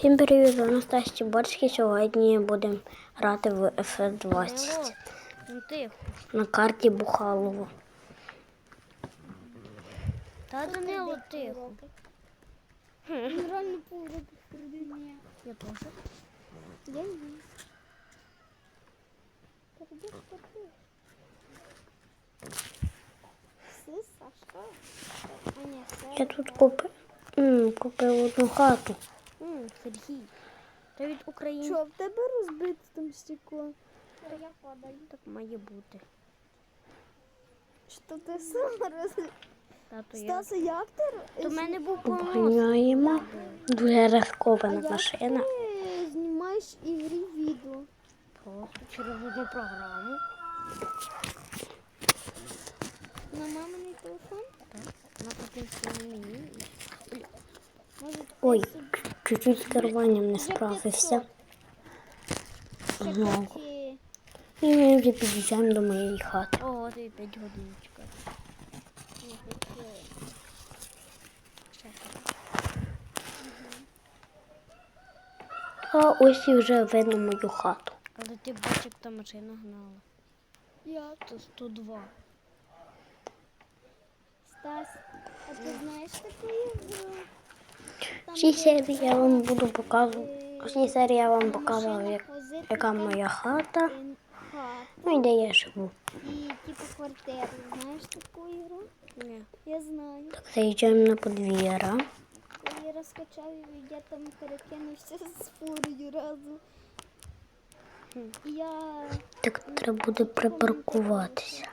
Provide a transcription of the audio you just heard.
Всім привіт, Анастасія Борський. Сьогодні будемо грати в FS20 Ну на карті Бухалово. Та Данило тихо. Він реально середині. Я теж. Я ні, Я тут купив, купив одну хату. Сергій. Та від України Що, в тебе розбите там стекло? Я падаю. так має бути. Що ти сам роз... Тато я. Стаса, як ти? То в мене був понос. Обганяємо. Дуже А як машина. ти знімаєш ігрі відео? Просто через одну програму. На маминий телефон? На потенційному. Може, Ой, чуть-чуть з керуванням не справився. Знову. І ми вже під'їжджаємо до моєї хати. Ого, ти 5 годин. А ось і вже видно мою хату. Але ти бачиш, як та машина гнала. Як? То 102. Стас, а ти знаєш таку цій серії я вам буду показувати. В цій серії я вам показував, як, яка моя хата. Ну і де я живу. і типу квартиру. Знаєш таку ігру? Ні. Я знаю. Так, заїжджаємо на подвір'я. Я розкачав і я там перекинувся з фурою разом. Я Так треба буде припаркуватися.